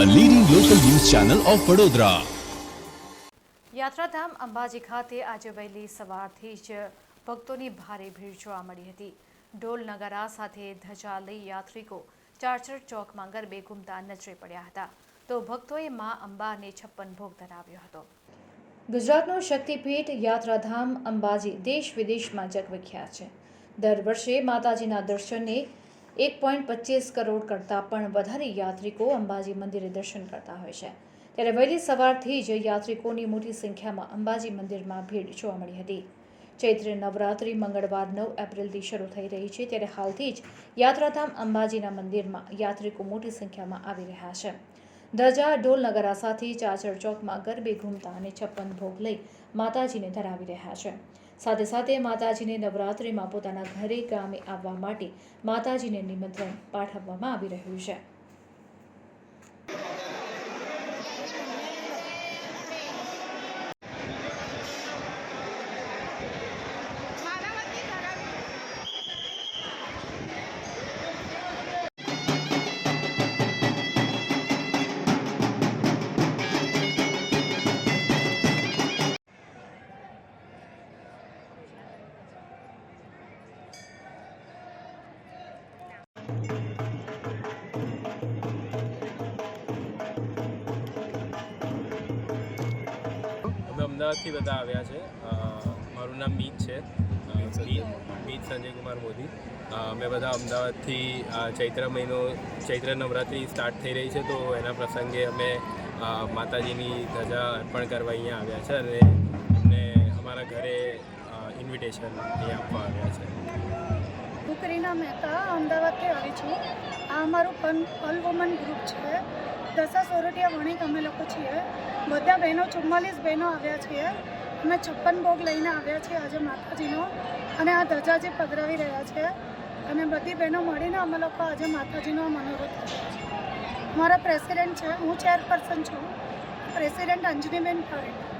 Channel of Vadodara યાત્રાધામ અંબાજી ખાતે આજે વહેલી સવારથી જ ભક્તોની ભારે ભીડ જોવા મળી હતી. ઢોલ નગારા સાથે ધજા લઈ યાત્રિકો ચારચર ચોકમાં ગરબે ઘૂમતા નજરે પડ્યા હતા. તો ભક્તોએ મા અંબાને છપ્પન ભોગ ધરાવ્યો હતો. ગુજરાતનું શક્તિપીઠ યાત્રાધામ અંબાજી દેશ વિદેશમાં જગવિખ્યાત છે. દર વર્ષે માતાજીના દર્શને એક પોઈન્ટ પચીસ કરોડ કરતાં પણ વધારે યાત્રિકો અંબાજી મંદિરે દર્શન કરતા હોય છે. ત્યારે વહેલી સવારથી જ યાત્રિકોની મોટી સંખ્યામાં અંબાજી મંદિરમાં ભીડ જોવા મળી હતી. ચૈત્ર નવરાત્રિ મંગળવાર નવ એપ્રિલથી શરૂ થઈ રહી છે ત્યારે હાલથી જ યાત્રાધામ અંબાજીના મંદિરમાં યાત્રિકો મોટી સંખ્યામાં આવી રહ્યા છે. ધજા ઢોલ નગારા સાથે ચાચર ચોકમાં ગરબે ઘૂમતા અને છપ્પન ભોગ લઈ માતાજીને ધરાવી રહ્યા છે. સાથે સાથે માતાજીને નવરાત્રિમાં પોતાના ઘરે ગામે આવવા માટે માતાજીને નિમંત્રણ પાઠવવામાં આવી રહ્યું છે. અમે અમદાવાદથી બધા આવ્યા છે. મારું નામ મીત છે. મીત મીત સંજય કુમાર મોદી. અમે બધા અમદાવાદથી ચૈત્ર મહિનો ચૈત્ર નવરાત્રિ સ્ટાર્ટ થઈ રહી છે તો એના પ્રસંગે અમે માતાજીની ધજા અર્પણ કરવા અહીંયા આવ્યા છે અને અમને અમારા ઘરે ઇન્વિટેશન અહીંયા આપવા આવ્યા છે. હું કરીના મહેતા અમદાવાદથી આવી છું. આ અમારું પન પલ વુમન ગ્રુપ છે. દસા સોરઠિયા વણિક અમે લોકો છીએ. બધા બહેનો, ચુમ્માલીસ બહેનો આવ્યા છીએ. અમે છપ્પન ભોગ લઈને આવ્યા છીએ આજે માતાજીનો. અને આ ધજાજી પધરાવી રહ્યા છે. અને બધી બહેનો મળીને અમે લોકો આજે માતાજીનો મનોરથ કર્યો છે મારા પ્રેસિડેન્ટ છે. હું ચેરપર્સન છું. પ્રેસિડેન્ટ અંજનીબેન પરેખ.